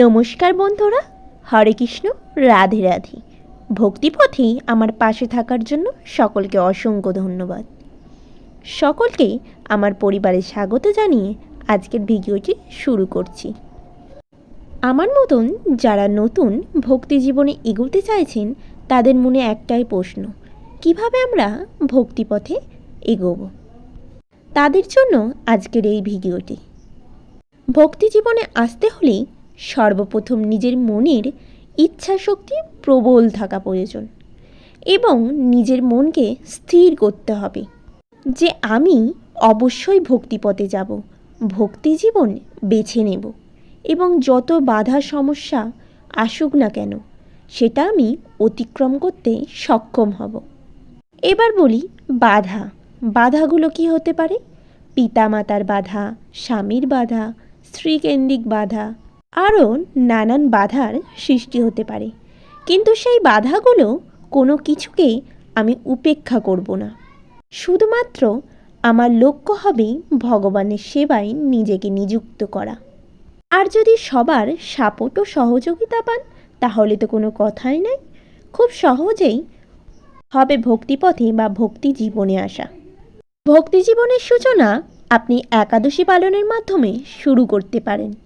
নমস্কার বন্ধুরা, হরে কৃষ্ণ, রাধে রাধে। ভক্তিপথে আমার পাশে থাকার জন্য সকলকে অসংখ্য ধন্যবাদ। সকলকে আমার পরিবারে স্বাগত জানিয়ে আজকের ভিডিওটি শুরু করছি। আমার মতন যারা নতুন ভক্তি জীবনে এগোতে চাইছেন, তাদের মনে একটাই প্রশ্ন, কীভাবে আমরা ভক্তিপথে এগোবো? তাদের জন্য আজকের এই ভিডিওটি। ভক্তি জীবনে আসতে হলে সর্বপ্রথম নিজের মনের ইচ্ছা শক্তি প্রবল থাকা প্রয়োজন এবং নিজের মনকে স্থির করতে হবে যে আমি অবশ্যই ভক্তিপথে যাব, ভক্তি জীবন বেছে নেব এবং যত বাধা সমস্যা আসুক না কেন, সেটা আমি অতিক্রম করতে সক্ষম হব। এবার বলি বাধা। বাধাগুলো কি হতে পারে? পিতামাতার বাধা, স্বামীর বাধা, স্ত্রীকেন্দ্রিক বাধা আরও নানান বাধার সৃষ্টি হতে পারে। কিন্তু সেই বাধাগুলো কোনো কিছুকেই আমি উপেক্ষা করব না। শুধুমাত্র আমার লক্ষ্য হবে ভগবানের সেবায় নিজেকে নিযুক্ত করা। আর যদি সবার সাপোর্ট ও সহযোগিতা পান, তাহলে তো কোনো কথাই নাই। খুব সহজেই হবে ভক্তিপথে বা ভক্তি জীবনে আসা। ভক্তি জীবনের সূচনা আপনি একাদশী পালনের মাধ্যমে শুরু করতে পারেন।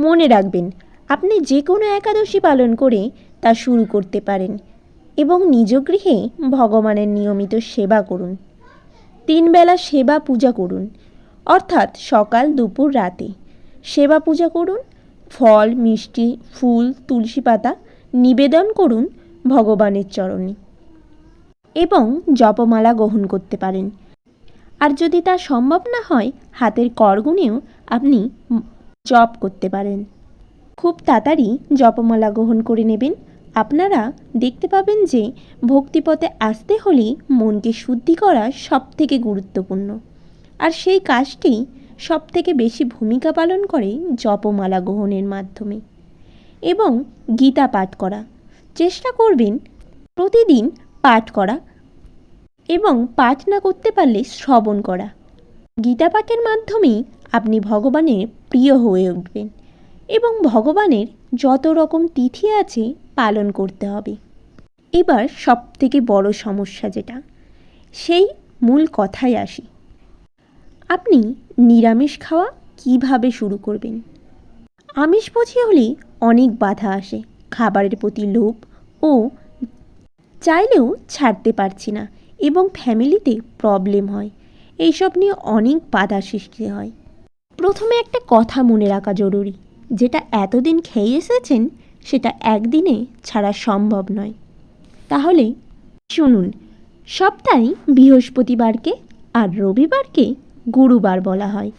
মনে রাখবেন, আপনি যে কোনো একাদশী পালন করে তা শুরু করতে পারেন এবং নিজ গৃহে ভগবানের নিয়মিত সেবা করুন। তিনবেলা সেবা পূজা করুন, অর্থাৎ সকাল, দুপুর, রাতে। সেবা পূজা করুন, ফল, মিষ্টি, ফুল, তুলসী পাতা নিবেদন করুন ভগবানের চরণে এবং জপমালা গ্রহণ করতে পারেন। আর যদি তা সম্ভব না হয়, হাতের করগুণেও আপনি জপ করতে পারেন। খুব তাড়াতাড়ি জপমালা গ্রহণ করে নেবেন। আপনারা দেখতে পাবেন যে ভক্তিপথে আসতে হলে মনকে শুদ্ধি করা সব থেকে গুরুত্বপূর্ণ। আর সেই কাজটি সব থেকে বেশি ভূমিকা পালন করে জপমালা গ্রহণের মাধ্যমে। এবং গীতা পাঠ করা। চেষ্টা করবেন প্রতিদিন পাঠ করা এবং পাঠ না করতে পারলে শ্রবণ করা। গীতা পাঠের মাধ্যমেই আপনি ভগবানের প্রিয় হয়ে উঠবেন এবং ভগবানের যত রকম তিথি আছে পালন করতে হবে। এবার সব থেকে বড় সমস্যা যেটা, সেই মূল কথায় আসি। আপনি নিরামিষ খাওয়া কীভাবে শুরু করবেন? আমিষ আমিষভোজী হলে অনেক বাধা আসে, খাবারের প্রতি লোভ ও চাইলেও ছাড়তে পারছি না এবং ফ্যামিলিতে প্রবলেম হয়। এইসব নিয়ে অনেক বাধা সৃষ্টি হয়। প্রথমে একটা কথা মনে রাখা জরুরি, যেটা এতদিন খেয়ে এসেছেন, সেটা একদিনে ছাড়া সম্ভব নয়। তাহলে শুনুন, সপ্তাহে বৃহস্পতিবারকে আর রবিবারকে গুরুবার বলা হয়।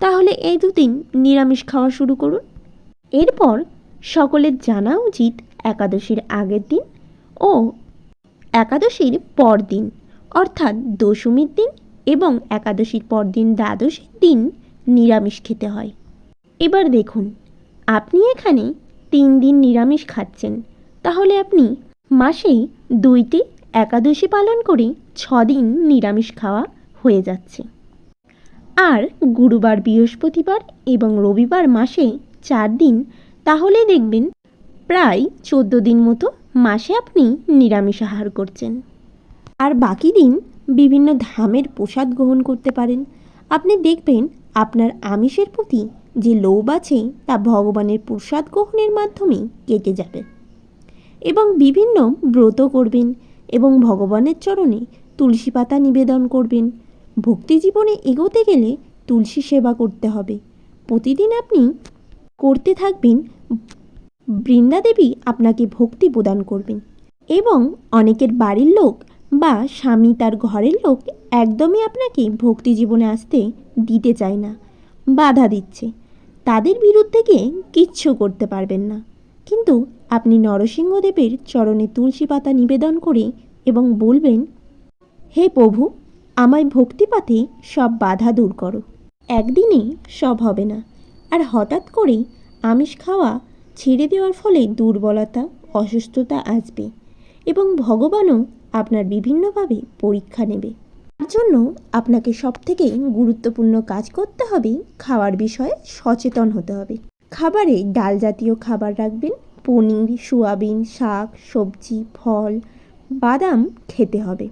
তাহলে এই দুদিন নিরামিষ খাওয়া শুরু করুন। এরপর সকলের জানা উচিত একাদশীর আগের দিন ও একাদশীর পর দিন অর্থাৎ দশমীর দিন এবং একাদশীর পর দিন দ্বাদশীর দিন নিরামিষ খেতে হয়। এবার দেখুন, আপনি এখানে তিন দিন নিরামিষ খাচ্ছেন। তাহলে আপনি মাসেই দুইটি একাদশী পালন করে ছদিন নিরামিষ খাওয়া হয়ে যাচ্ছে। আর গুরুবার, বৃহস্পতিবার এবং রবিবার মাসে চার দিন, তাহলে দেখবেন প্রায় চোদ্দ দিন মতো মাসে আপনি নিরামিষ আহার করছেন। আর বাকি দিন বিভিন্ন ধামের প্রসাদ গ্রহণ করতে পারেন। আপনি দেখবেন আপনার আমিষের প্রতি যে লোভ আছে তা ভগবানের প্রসাদ গ্রহণের মাধ্যমে কেটে যাবে। এবং বিভিন্ন ব্রত করবেন এবং ভগবানের চরণে তুলসী পাতা নিবেদন করবেন। ভক্তি জীবনে এগোতে গেলে তুলসী সেবা করতে হবে। প্রতিদিন আপনি করতে থাকবেন, বৃন্দাদেবী আপনাকে ভক্তি প্রদান করবেন। এবং অনেকের বাড়ির লোক বা স্বামী তার ঘরের লোক একদমই আপনাকে ভক্তি জীবনে আসতে দিতে চায় না, বাধা দিচ্ছে। তাদের বিরুদ্ধে গিয়ে কিচ্ছু করতে পারবেন না। কিন্তু আপনি নরসিংহদেবের চরণে তুলসী পাতা নিবেদন করে এবং বলবেন, হে প্রভু, আমায় ভক্তিপাতে সব বাধা দূর করো। একদিনে সব হবে না। আর হঠাৎ করে আমিষ খাওয়া ছেড়ে দেওয়ার ফলে দুর্বলতা, অসুস্থতা আসবে এবং ভগবানও আপনার বিভিন্নভাবে পরীক্ষা নেবে। তার জন্য আপনাকে সব থেকে গুরুত্বপূর্ণ কাজ করতে হবে খাওয়ার বিষয়ে সচেতন হতে হবে। খাবারে ডাল জাতীয় খাবার রাখবেন, পনির, সোয়াবিন, শাক, সবজি, ফল, বাদাম খেতে হবে।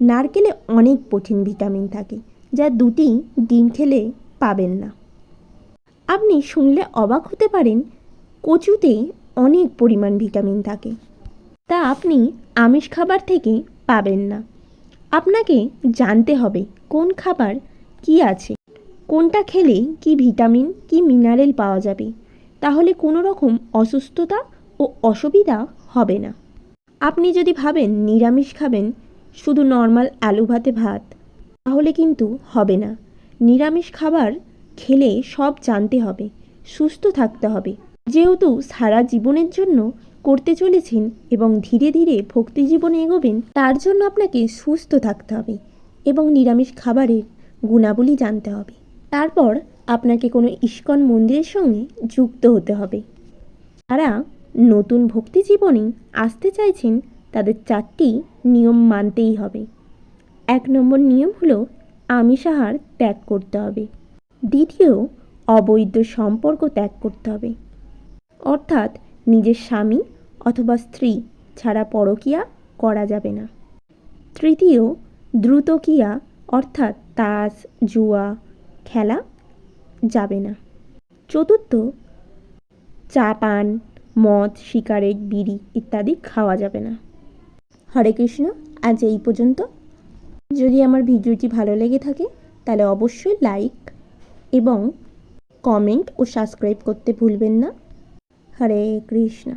নারকেলে অনেক প্রোটিন, ভিটামিন থাকে, যা দুটি ডিম খেলে পাবেন না। আপনি শুনলে অবাক হতে পারেন, কচুতে অনেক পরিমাণ ভিটামিন থাকে, তা আপনি আমিষ খাবার থেকে পাবেন না। আপনাকে জানতে হবে কোন খাবার কি আছে, কোনটা খেলে কি ভিটামিন, কি মিনারেল পাওয়া যাবে। তাহলে কোনো রকম অসুস্থতা ও অসুবিধা হবে না। আপনি যদি ভাবেন নিরামিষ খাবেন, শুধু নর্মাল আলু ভাতে ভাত, তাহলে কিন্তু হবে না। নিরামিষ খাবার খেলে সব জানতে হবে, সুস্থ থাকতে হবে। যেহেতু সারা জীবনের জন্য করতে চলেছেন এবং ধীরে ধীরে ভক্তি জীবনে এগোবেন, তার জন্য আপনাকে সুস্থ থাকতে হবে এবং নিরামিষ খাবারের গুণাবলী জানতে হবে। তারপর আপনাকে কোনো ইস্কন মন্দিরের সঙ্গে যুক্ত হতে হবে। যারা নতুন ভক্তি জীবনে আসতে চাইছেন, তাদের চারটি নিয়ম মানতেই হবে। এক নম্বর নিয়ম হলো আমিষ আহার ত্যাগ করতে হবে। দ্বিতীয়, অবৈধ সম্পর্ক ত্যাগ করতে হবে। অর্থাৎ নিজের স্বামী অথবা স্ত্রী ছাড়া পরকীয়া করা যাবে না। তৃতীয় দ্রুতক্রিয়া অর্থাৎ তাস, জুয়া, খেলা যাবে না। চতুর্থ চা পান মদ, সিগারেট, বিড়ি ইত্যাদি খাওয়া যাবে না। হরে কৃষ্ণ, আজ এই পর্যন্ত। যদি আমার ভিডিওটি ভালো লেগে থাকে, তাহলে অবশ্যই লাইক এবং কমেন্ট ও সাবস্ক্রাইব করতে ভুলবেন না। হরে কৃষ্ণ।